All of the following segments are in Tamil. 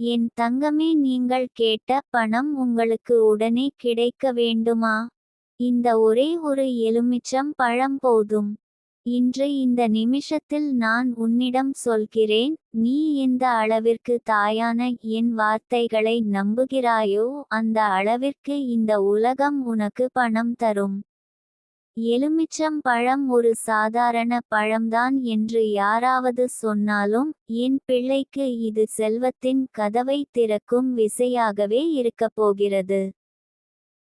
என் தங்கமே நீங்கள் கேட்ட பணம் உங்களுக்கு உடனே கிடைக்க வேண்டுமா? இந்த ஒரே ஒரு எலுமிச்சம் பழம் போதும். இன்று இந்த நிமிஷத்தில் நான் உன்னிடம் சொல்கிறேன் நீ எந்த அளவிற்கு தாயான என் வார்த்தைகளை நம்புகிறாயோ அந்த அளவிற்கு இந்த உலகம் உனக்கு பணம் தரும். எலுமிச்சம் பழம் ஒரு சாதாரண பழம்தான் என்று யாராவது சொன்னாலும் என் பிள்ளைக்கு இது செல்வத்தின் கதவை திறக்கும் விசையாகவே இருக்கப் போகிறது.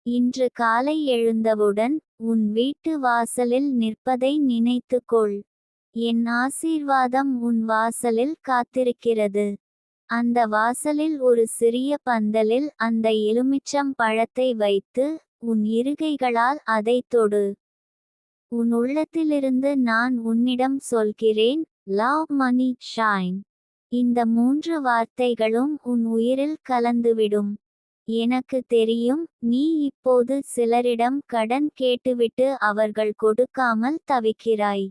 இன்று காலை எழுந்தவுடன் உன் வீட்டு வாசலில் நிற்பதை நினைத்துக்கொள் என் ஆசீர்வாதம் உன் வாசலில் காத்திருக்கிறது. அந்த வாசலில் ஒரு சிறிய பந்தலில் அந்த எலுமிச்சம் பழத்தை வைத்து உன் இருகைகளால் அதை தொடு. உன் உள்ளத்திலிருந்து நான் உன்னிடம் சொல்கிறேன் லவ் மணி ஷைன் இந்த மூன்று வார்த்தைகளும் உன் உயிரில் கலந்துவிடும். எனக்கு தெரியும் நீ இப்போது சிலரிடம் கடன் கேட்டுவிட்டு அவர்கள் கொடுக்காமல் தவிக்கிறாய்.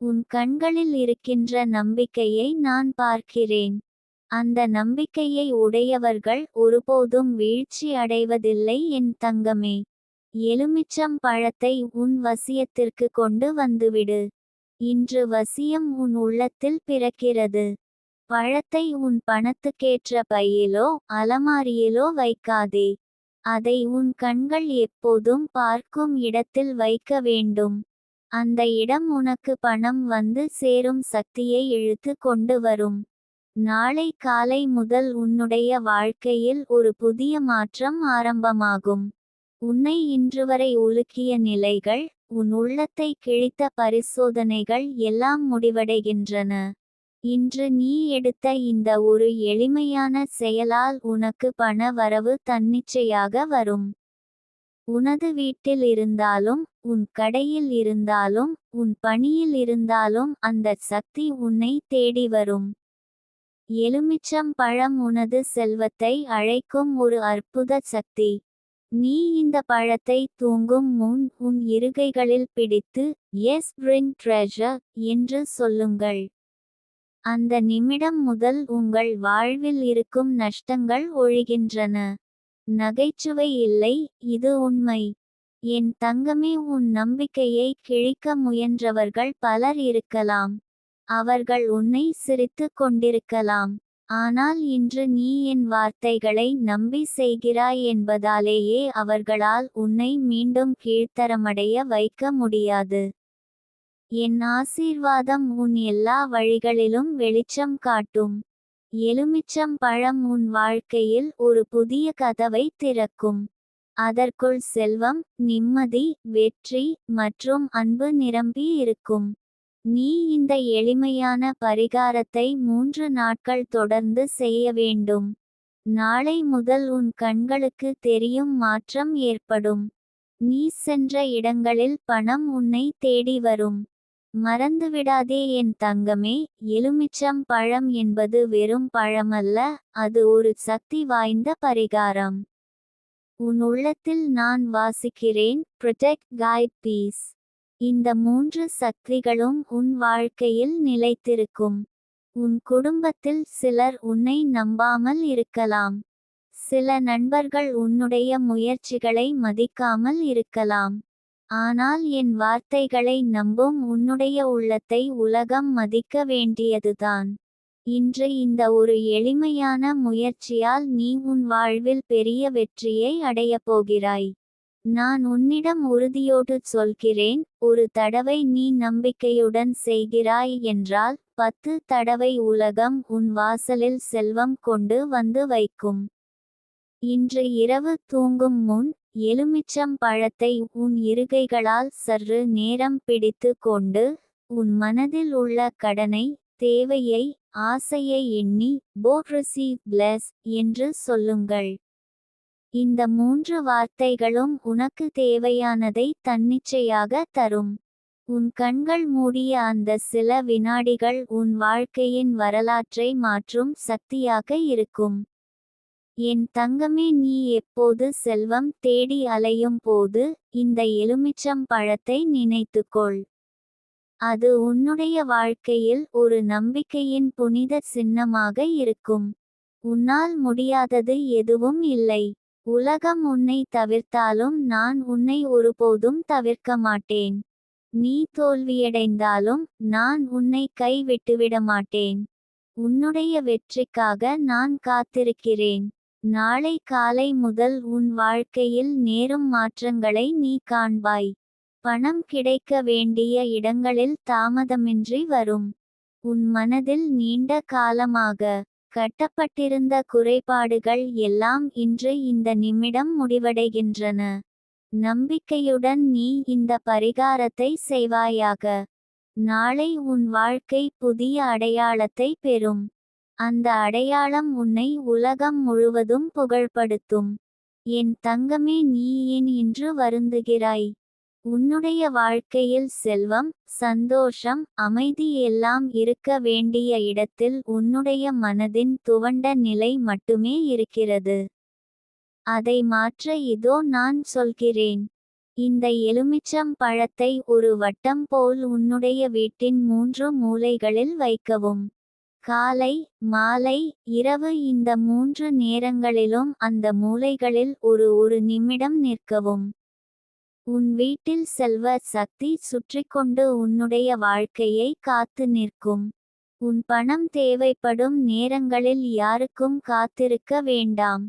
உன் கண்களில் இருக்கின்ற நம்பிக்கையை நான் பார்க்கிறேன். அந்த நம்பிக்கையை உடையவர்கள் ஒருபோதும் வீழ்ச்சி அடைவதில்லை என் தங்கமே. எலுமிச்சம் பழத்தை உன் வசியத்திற்கு கொண்டு வந்துவிடு. இன்று வசியம் உன் உள்ளத்தில் பிறக்கிறது. பழத்தை உன் பணத்துக்கேற்ற பையிலோ அலமாரியிலோ வைக்காதே. அதை உன் கண்கள் எப்போதும் பார்க்கும் இடத்தில் வைக்க வேண்டும். அந்த இடம் உனக்கு பணம் வந்து சேரும் சக்தியை இழுத்து கொண்டு வரும். நாளை காலை முதல் உன்னுடைய வாழ்க்கையில் ஒரு புதிய மாற்றம் ஆரம்பமாகும். உன்னை இன்றுவரை உலுக்கிய நிலைகள் உன் உள்ளத்தை கிழித்த பரிசோதனைகள் எல்லாம் முடிவடைகின்றன. இன்று நீ எடுத்த இந்த ஒரு எளிமையான செயலால் உனக்கு பண வரவு தன்னிச்சையாக வரும். உனது வீட்டில் இருந்தாலும் உன் கடையில் இருந்தாலும் உன் பணியில் இருந்தாலும் அந்த சக்தி உன்னை தேடி வரும். எலுமிச்சம் பழம் உனது செல்வத்தை அழைக்கும் ஒரு அற்புத சக்தி. நீ இந்த பழத்தை தூங்கும் முன் உன் இருகைகளில் பிடித்து எஸ் பிரிங் ட்ரெஷர் என்று சொல்லுங்கள். அந்த நிமிடம் முதல் உங்கள் வாழ்வில் இருக்கும் நஷ்டங்கள் ஒழிகின்றன. நகைச்சுவை இல்லை இது உண்மை. என் தங்கமே உன் நம்பிக்கையை கிழிக்க முயன்றவர்கள் பலர் இருக்கலாம். அவர்கள் உன்னை சிரித்துக் கொண்டிருக்கலாம். ஆனால் இன்று நீ என் வார்த்தைகளை நம்பி செய்கிறாய் என்பதாலேயே அவர்களால் உன்னை மீண்டும் கீழ்த்தரமடைய வைக்க முடியாது. என் ஆசீர்வாதம் உன் எல்லா வழிகளிலும் வெளிச்சம் காட்டும். எலுமிச்சம் பழம் உன் வாழ்க்கையில் ஒரு புதிய கதவை திறக்கும். அதற்குள் செல்வம் நிம்மதி வெற்றி மற்றும் அன்பு நிரம்பி இருக்கும். நீ இந்த எளிமையான பரிகாரத்தை மூன்று நாட்கள் தொடர்ந்து செய்ய வேண்டும். நாளை முதல் உன் கண்களுக்கு தெரியும் மாற்றம் ஏற்படும். நீ சென்ற இடங்களில் பணம் உன்னை தேடி வரும். மறந்துவிடாதே என் தங்கமே எலுமிச்சம் பழம் என்பது வெறும் பழமல்ல அது ஒரு சக்தி வாய்ந்த பரிகாரம். உன் உள்ளத்தில் நான் வாசிக்கிறேன். ப்ரொடெக்ட் கைட் பீஸ் இந்த மூன்று சக்திகளும் உன் வாழ்க்கையில் நிலைத்திருக்கும். உன் குடும்பத்தில் சிலர் உன்னை நம்பாமல் இருக்கலாம். சில நண்பர்கள் உன்னுடைய முயற்சிகளை மதிக்காமல் இருக்கலாம். ஆனால் என் வார்த்தைகளை நம்பும் உன்னுடைய உள்ளத்தை உலகம் மதிக்க வேண்டியதுதான். இன்று இந்த ஒரு எளிமையான முயற்சியால் நீ உன் வாழ்வில் பெரிய வெற்றியை அடையப் போகிறாய். நான் உன்னிடம் உறுதியோடு சொல்கிறேன் ஒரு தடவை நீ நம்பிக்கையுடன் செய்கிறாய் என்றால் பத்து தடவை உலகம் உன் வாசலில் செல்வம் கொண்டு வந்து வைக்கும். இன்று இரவு தூங்கும் முன் எலுமிச்சம் பழத்தை உன் இருகைகளால் சற்று நேரம் பிடித்து கொண்டு உன் மனதில் உள்ள கடனை தேவையை ஆசையை எண்ணி போட் ரிசீவ் பிளஸ் என்று சொல்லுங்கள். இந்த மூன்று வார்த்தைகளும் உனக்கு தேவையானதை தன்னிச்சையாக தரும். உன் கண்கள் மூடிய அந்த சில வினாடிகள் உன் வாழ்க்கையின் வரலாற்றை மாற்றும் சக்தியாக இருக்கும். என் தங்கமே நீ எப்போது செல்வம் தேடி அலையும் போது இந்த எலுமிச்சம் பழத்தை நினைத்துக்கொள். அது உன்னுடைய வாழ்க்கையில் ஒரு நம்பிக்கையின் புனித சின்னமாக இருக்கும். உன்னால் முடியாதது எதுவும் இல்லை. உலகம் உன்னை தவிர்த்தாலும் நான் உன்னை ஒருபோதும் தவிர்க்க மாட்டேன். நீ தோல்வியடைந்தாலும் நான் உன்னை கை விட்டுவிட மாட்டேன். உன்னுடைய வெற்றிக்காக நான் காத்திருக்கிறேன். நாளை காலை முதல் உன் வாழ்க்கையில் நேரும் மாற்றங்களை நீ காண்பாய். பணம் கிடைக்க வேண்டிய இடங்களில் தாமதமின்றி வரும். உன் மனதில் நீண்ட காலமாக கட்டப்பட்டிருந்த குறைபாடுகள் எல்லாம் இன்று இந்த நிமிடம் முடிவடைகின்றன. நம்பிக்கையுடன் நீ இந்த பரிகாரத்தை செய்வாயாக. நாளை உன் வாழ்க்கை புதிய அடையாளத்தை பெறும். அந்த அடையாளம் உன்னை உலகம் முழுவதும் புகழ்படுத்தும். என் தங்கமே நீ ஏன் இன்று வருந்துகிறாய்? உன்னுடைய வாழ்க்கையில் செல்வம் சந்தோஷம் அமைதி எல்லாம் இருக்க வேண்டிய இடத்தில் உன்னுடைய மனதின் துவண்ட நிலை மட்டுமே இருக்கிறது. அதை மாற்ற இதோ நான் சொல்கிறேன். இந்த எலுமிச்சம் பழத்தை ஒரு வட்டம் போல் உன்னுடைய வீட்டின் மூன்று மூலைகளில் வைக்கவும். காலை மாலை இரவு இந்த மூன்று நேரங்களிலும் அந்த மூலைகளில் ஒரு ஒரு நிமிடம் நிற்கவும். உன் வீட்டில் செல்வ சக்தி சுற்றிக்கொண்டு உன்னுடைய வாழ்க்கையை காத்து நிற்கும். உன் பணம் தேவைப்படும் நேரங்களில் யாருக்கும் காத்திருக்க வேண்டாம்.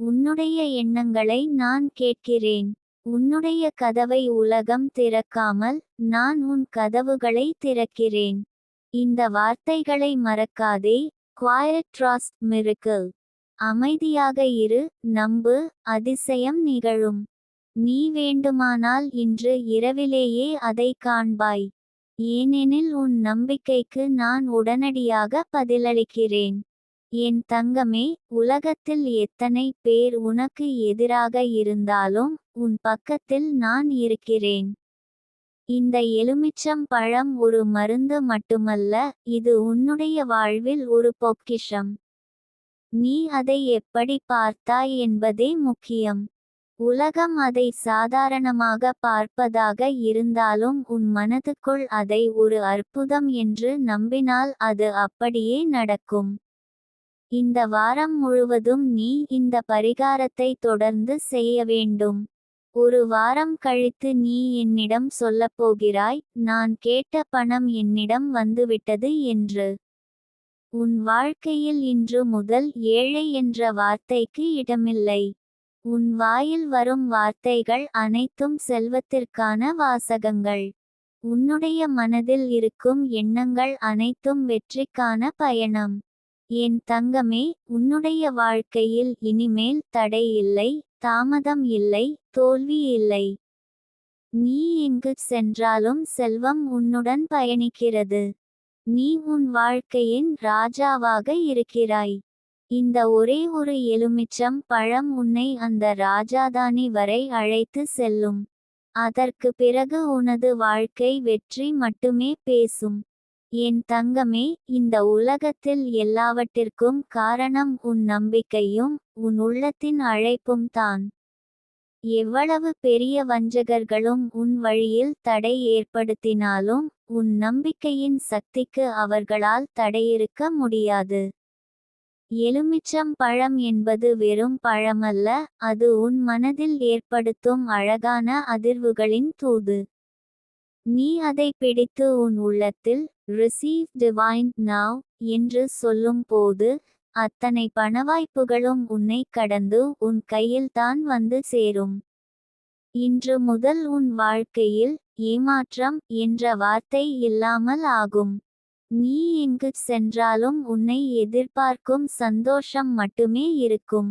உன்னுடைய எண்ணங்களை நான் கேட்கிறேன். உன்னுடைய கதவை உலகம் திறக்காமல் நான் உன் கதவுகளை திறக்கிறேன். இந்த வார்த்தைகளை மறக்காதே குவாயட் ட்ரஸ்ட் மிருக்கிள் அமைதியாக இரு நம்பு அதிசயம் நிகழும். நீ வேண்டுமானால் இன்று இரவிலேயே அதை காண்பாய். ஏனெனில் உன் நம்பிக்கைக்கு நான் உடனடியாக பதிலளிக்கிறேன். என் தங்கமே உலகத்தில் எத்தனை பேர் உனக்கு எதிராக இருந்தாலும் உன் பக்கத்தில் நான் இருக்கிறேன். இந்த எலுமிச்சம் பழம் ஒரு மருந்து மட்டுமல்ல இது உன்னுடைய வாழ்வில் ஒரு பொக்கிஷம். நீ அதை எப்படி பார்த்தாய் என்பதே முக்கியம். உலகம் அதை சாதாரணமாக பார்ப்பதாக இருந்தாலும் உன் மனதுக்குள் அதை ஒரு அற்புதம் என்று நம்பினால் அது அப்படியே நடக்கும். இந்த வாரம் முழுவதும் நீ இந்த பரிகாரத்தை தொடர்ந்து செய்ய வேண்டும். ஒரு வாரம் கழித்து நீ என்னிடம் சொல்லப்போகிறாய் நான் கேட்ட பணம் என்னிடம் வந்துவிட்டது என்று. உன் வாழ்க்கையில் இன்று முதல் ஏழை என்ற வார்த்தைக்கு இடமில்லை. உன் வாயில் வரும் வார்த்தைகள் அனைத்தும் செல்வத்திற்கான வாசகங்கள். உன்னுடைய மனதில் இருக்கும் எண்ணங்கள் அனைத்தும் வெற்றிக்கான பயணம். என் தங்கமே உன்னுடைய வாழ்க்கையில் இனிமேல் தடை இல்லை தாமதம் இல்லை தோல்வி இல்லை. நீ எங்கு சென்றாலும் செல்வம் உன்னுடன் பயணிக்கிறது. நீ உன் வாழ்க்கையின் ராஜாவாக இருக்கிறாய். இந்த ஒரே ஒரு எலுமிச்சம் பழம் உன்னை அந்த ராஜாதானி வரை அழைத்து செல்லும். அதற்கு பிறகு உனது வாழ்க்கை வெற்றி மட்டுமே பேசும். என் தங்கமே இந்த உலகத்தில் எல்லாவற்றிற்கும் காரணம் உன் நம்பிக்கையும் உன் உள்ளத்தின் அழைப்பும் தான். எவ்வளவு பெரிய வஞ்சகர்களும் உன் வழியில் தடை ஏற்படுத்தினாலும் உன் நம்பிக்கையின் சக்திக்கு அவர்களால் தடையிருக்க முடியாது. எலுமிச்சம் பழம் என்பது வெறும் பழமல்ல அது உன் மனதில் ஏற்படுத்தும் அழகான அதிர்வுகளின் தூது. நீ அதை பிடித்து உன் உள்ளத்தில் ரிசீவ் டிவைன் நவ் என்று சொல்லும் போது அத்தனை பணவாய்ப்புகளும் உன்னை கடந்து உன் கையில்தான் வந்து சேரும். இன்று முதல் உன் வாழ்க்கையில் ஏமாற்றம் என்ற வார்த்தை இல்லாமல் ஆகும். நீ எங்கு சென்றாலும் உன்னை எதிர்பார்க்கும் சந்தோஷம் மட்டுமே இருக்கும்.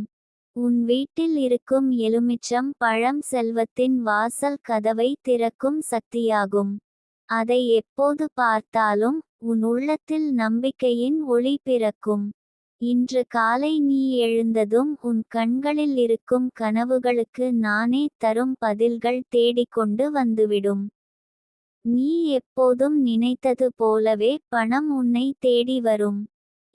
உன் வீட்டில் இருக்கும் எலுமிச்சம் பழம் செல்வத்தின் வாசல் கதவை திறக்கும் சக்தியாகும். அதை எப்போது பார்த்தாலும் உன் உள்ளத்தில் நம்பிக்கையின் ஒளி பிறக்கும். இன்று காலை நீ எழுந்ததும் உன் கண்களில் இருக்கும் கனவுகளுக்கு நானே தரும் பதில்கள் தேடிக்கொண்டு வந்துவிடும். நீ எப்போதும் நினைத்தது போலவே பணம் உன்னை தேடி வரும்.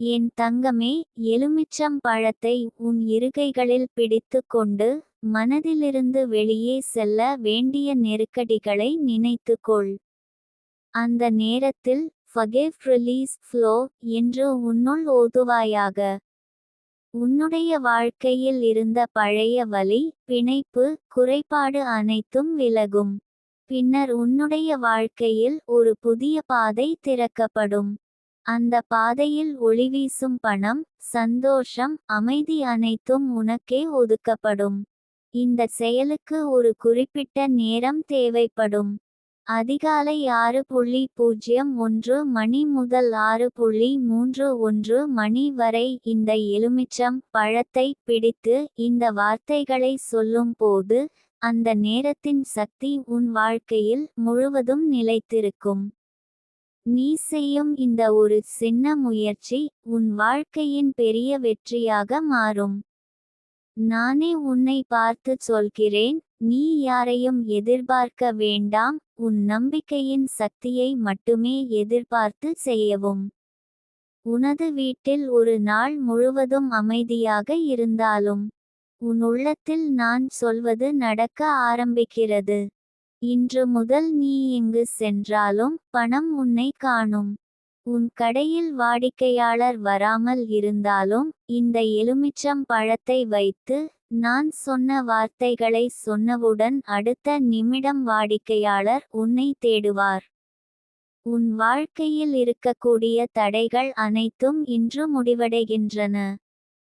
என் தங்கமே எலுமிச்சம் பழத்தை உன் இருகைகளில் பிடித்து கொண்டு மனதிலிருந்து வெளியே செல்ல வேண்டிய நெருக்கடிகளை நினைத்துக்கொள் அந்த நேரத்தில் ஃபகேவ் ரிலீஸ் ஃப்ளோ என்று உன்னுள் ஓதுவாயாக. உன்னுடைய வாழ்க்கையில் இருந்த பழைய வலி பிணைப்பு குறைபாடு அனைத்தும் விலகும். பின்னர் உன்னுடைய வாழ்க்கையில் ஒரு புதிய பாதை திறக்கப்படும். அந்த பாதையில் ஒளிவீசும் பணம் சந்தோஷம் அமைதி அனைத்தும் உனக்கே ஒதுக்கப்படும். இந்த செயலுக்கு ஒரு குறிப்பிட்ட நேரம் தேவைப்படும். அதிகாலை ஆறு புள்ளி பூஜ்ஜியம் ஒன்று மணி முதல் ஆறு புள்ளி மூன்று ஒன்று மணி வரை இந்த எலுமிச்சம் பழத்தை பிடித்து இந்த வார்த்தைகளை சொல்லும் போது அந்த நேரத்தின் சக்தி உன் வாழ்க்கையில் முழுவதும் நிலைத்திருக்கும். நீ செய்யும் இந்த ஒரு சின்ன முயற்சி உன் வாழ்க்கையின் பெரிய வெற்றியாக மாறும். நானே உன்னை பார்த்து சொல்கிறேன் நீ யாரையும் எதிர்பார்க்க வேண்டாம் உன் நம்பிக்கையின் சக்தியை மட்டுமே எதிர்பார்த்து செய்யவும். உனது வீட்டில் ஒரு நாள் முழுவதும் அமைதியாக இருந்தாலும் உன் உள்ளத்தில் நான் சொல்வது நடக்க ஆரம்பிக்கிறது. இன்று முதல் நீ எங்கு சென்றாலும் பணம் உன்னை காணும். உன் கடையில் வாடிக்கையாளர் வராமல் இருந்தாலும் இந்த எலுமிச்சம் பழத்தை வைத்து நான் சொன்ன வார்த்தைகளை சொன்னவுடன் அடுத்த நிமிடம் வாடிக்கையாளர் உன்னை தேடுவார். உன் வாழ்க்கையில் இருக்கக்கூடிய தடைகள் அனைத்தும் இன்று முடிவடைகின்றன.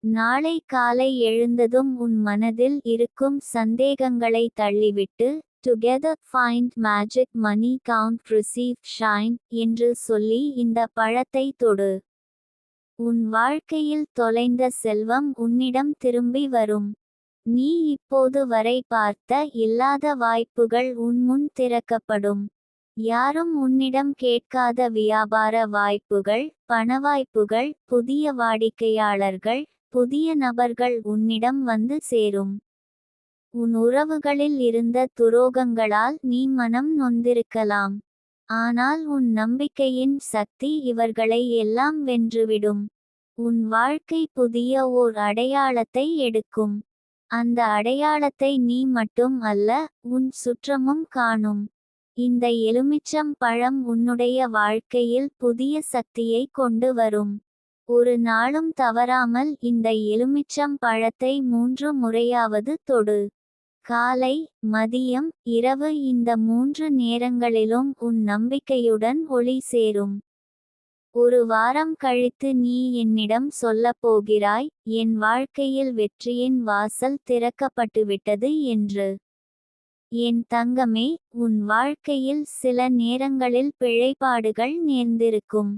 நாளை காலை எழுந்ததும் உன் மனதில் இருக்கும் சந்தேகங்களை தள்ளிவிட்டு together find magic money count receive shine என்று சொல்லி இந்த பழத்தை தொடு. உன் வாழ்க்கையில் தொலைந்த செல்வம் உன்னிடம் திரும்பி வரும். நீ இப்போது வரை பார்த்த இல்லாத வாய்ப்புகள் உன் முன் திறக்கப்படும். யாரும் உன்னிடம் கேட்காத வியாபார வாய்ப்புகள் பணவாய்ப்புகள் புதிய வாடிக்கையாளர்கள் புதிய நபர்கள் உன்னிடம் வந்து சேரும். உன் உறவுகளில் இருந்த துரோகங்களால் நீ மனம் நொந்திருக்கலாம். ஆனால் உன் நம்பிக்கையின் சக்தி இவர்களை எல்லாம் வென்றுவிடும். உன் வாழ்க்கை புதிய ஓர் அடையாளத்தை எடுக்கும். அந்த அடையாளத்தை நீ மட்டும் அல்ல உன் சுற்றமும் காணும். இந்த எலுமிச்சம் பழம் உன்னுடைய வாழ்க்கையில் புதிய சக்தியை கொண்டு வரும். ஒரு நாளும் தவறாமல் இந்த எலுமிச்சம் பழத்தை மூன்று முறையாவது தொடு. காலை மதியம் இரவு இந்த மூன்று நேரங்களிலும் உன் நம்பிக்கையுடன் ஒளி சேரும். ஒரு வாரம் கழித்து நீ என்னிடம் சொல்லப் போகிறாய் என் வாழ்க்கையில் வெற்றியின் வாசல் திறக்கப்பட்டுவிட்டது என்று. என் தங்கமே உன் வாழ்க்கையில் சில நேரங்களில் பிழைப்பாடுகள் நேர்ந்திருக்கும்.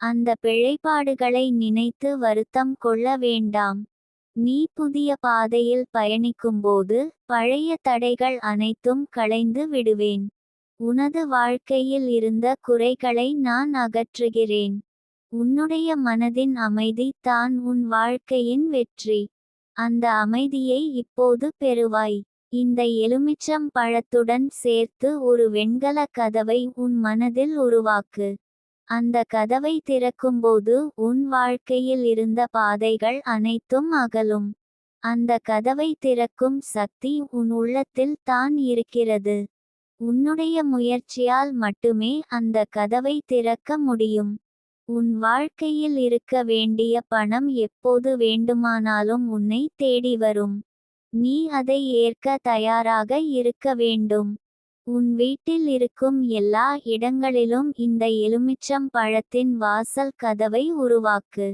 அந்த பிழைப்பாடுகளை நினைத்து வருத்தம் கொள்ள வேண்டாம். நீ புதிய பாதையில் பயணிக்கும்போது பழைய தடைகள் அனைத்தும் களைந்து விடுவேன். உனது வாழ்க்கையில் இருந்த குறைகளை நான் அகற்றுகிறேன். உன்னுடைய மனதின் அமைதி தான் உன் வாழ்க்கையின் வெற்றி. அந்த அமைதியை இப்போது பெறுவாய். இந்த எலுமிச்சம் பழத்துடன் சேர்த்து ஒரு வெண்கல கதவை உன் மனதில் உருவாக்கு. அந்த கதவை திறக்கும்போது உன் வாழ்க்கையில் இருந்த பாதைகள் அனைத்தும் அகலும். அந்த கதவை திறக்கும் சக்தி உன் உள்ளத்தில் தான் இருக்கிறது. உன்னுடைய முயற்சியால் மட்டுமே அந்த கதவை திறக்க முடியும். உன் வாழ்க்கையில் இருக்க வேண்டிய பணம் எப்போது வேண்டுமானாலும் உன்னை தேடி வரும். நீ அதை ஏற்க தயாராக இருக்க வேண்டும். உன் வீட்டில் இருக்கும் எல்லா இடங்களிலும் இந்த எலுமிச்சம் பழத்தின் வாசல் கதவை உருவாக்கு.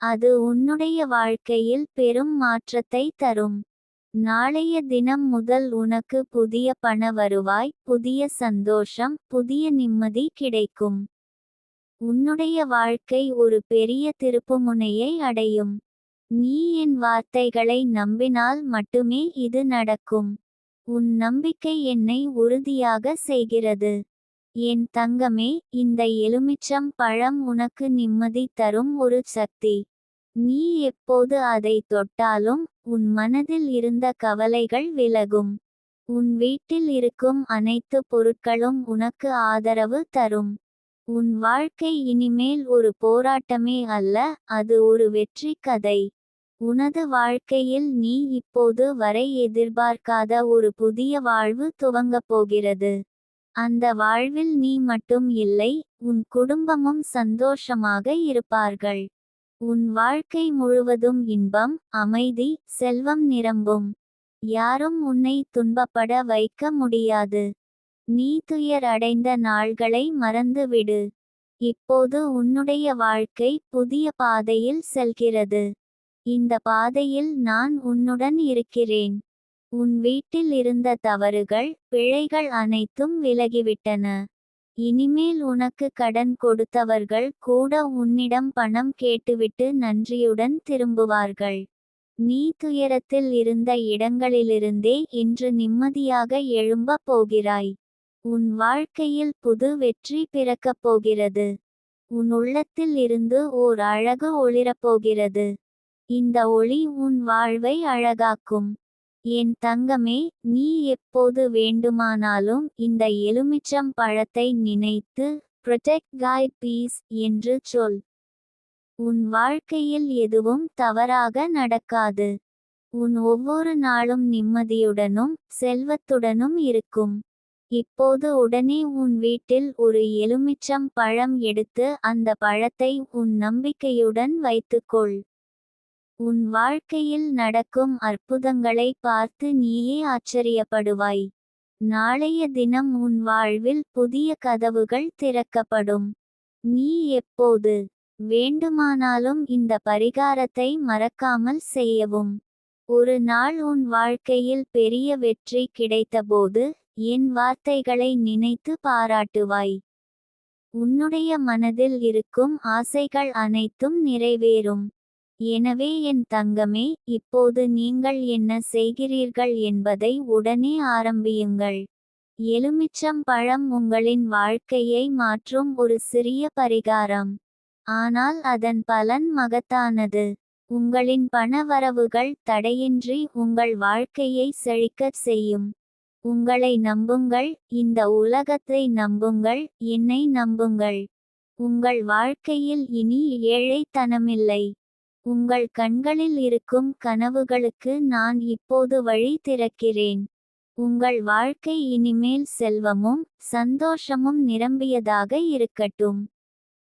அது உன்னுடைய வாழ்க்கையில் பெரும் மாற்றத்தை தரும். நாளைய தினம் முதல் உனக்கு புதிய பண வருவாய் புதிய சந்தோஷம் புதிய நிம்மதி கிடைக்கும். உன்னுடைய வாழ்க்கை ஒரு பெரிய திருப்புமுனையை அடையும். நீ என் வார்த்தைகளை நம்பினால் மட்டுமே இது நடக்கும். உன் நம்பிக்கை என்னை உறுதியாக செய்கிறது. என் தங்கமே இந்த எலுமிச்சம் பழம் உனக்கு நிம்மதி தரும் ஒரு சக்தி. நீ எப்போது அதை தொட்டாலும் உன் மனதில் இருந்த கவலைகள் விலகும். உன் வீட்டில் இருக்கும் அனைத்து பொருட்களும் உனக்கு ஆதரவு தரும். உன் வாழ்க்கை இனிமேல் ஒரு போராட்டமே அல்ல அது ஒரு வெற்றி கதை. உனது வாழ்க்கையில் நீ இப்போது வரை எதிர்பார்க்காத ஒரு புதிய வாழ்வு துவங்கப் போகிறது. அந்த வாழ்வில் நீ மட்டும் இல்லை உன் குடும்பமும் சந்தோஷமாக இருப்பார்கள். உன் வாழ்க்கை முழுவதும் இன்பம் அமைதி செல்வம் நிரம்பும். யாரும் உன்னை துன்பப்பட வைக்க முடியாது. நீ துயர் அடைந்த நாள்களை மறந்துவிடு. இப்போது உன்னுடைய வாழ்க்கை புதிய பாதையில் செல்கிறது. இந்த பாதையில் நான் உன்னுடன் இருக்கிறேன். உன் வீட்டில் இருந்த தவறுகள் பிழைகள் அனைத்தும் விலகிவிட்டன. இனிமேல் உனக்கு கடன் கொடுத்தவர்கள் கூட உன்னிடம் பணம் கேட்டுவிட்டு நன்றியுடன் திரும்புவார்கள். நீ துயரத்தில் இருந்த இடங்களிலிருந்தே இன்று நிம்மதியாக எழும்பப் போகிறாய். உன் வாழ்க்கையில் புது வெற்றி பிறக்கப் போகிறது. உன் உள்ளத்தில் இருந்து ஓர் அழகு ஒளிரப்போகிறது இந்த ஒளி உன் வாழ்வை அழகாக்கும். என் தங்கமே நீ எப்போது வேண்டுமானாலும் இந்த எலுமிச்சம் பழத்தை நினைத்து ப்ரொடெக்ட் காய் பீஸ் என்று சொல். உன் வாழ்க்கையில் எதுவும் தவறாக நடக்காது. உன் ஒவ்வொரு நாளும் நிம்மதியுடனும் செல்வத்துடனும் இருக்கும். இப்போது உடனே உன் வீட்டில் ஒரு எலுமிச்சம் பழம் எடுத்து அந்த பழத்தை உன் நம்பிக்கையுடன் வைத்துக்கொள். உன் வாழ்க்கையில் நடக்கும் அற்புதங்களை பார்த்து நீயே ஆச்சரியப்படுவாய். நாளைய தினம் உன் வாழ்வில் புதிய கதவுகள் திறக்கப்படும். நீ எப்போது வேண்டுமானாலும் இந்த பரிகாரத்தை மறக்காமல் செய்யவும். ஒரு நாள் உன் வாழ்க்கையில் பெரிய வெற்றி கிடைத்தபோது என் வார்த்தைகளை நினைத்து பாராட்டுவாய். உன்னுடைய மனதில் இருக்கும் ஆசைகள் அனைத்தும் நிறைவேறும். எனவே என் தங்கமே இப்போது நீங்கள் என்ன செய்கிறீர்கள் என்பதை உடனே ஆரம்பியுங்கள். எலுமிச்சம் பழம் உங்களின் வாழ்க்கையை மாற்றும் ஒரு சிறிய பரிகாரம். ஆனால் அதன் பலன் மகத்தானது. உங்களின் பணவரவுகள் தடையின்றி உங்கள் வாழ்க்கையை செழிக்கச் செய்யும். உங்களை நம்புங்கள் இந்த உலகத்தை நம்புங்கள் என்னை நம்புங்கள். உங்கள் வாழ்க்கையில் இனி ஏழைத்தனமில்லை. உங்கள் கண்களில் இருக்கும் கனவுகளுக்கு நான் இப்போது வழி திறக்கிறேன். உங்கள் வாழ்க்கை இனிமேல் செல்வமும் சந்தோஷமும் நிரம்பியதாக இருக்கட்டும்.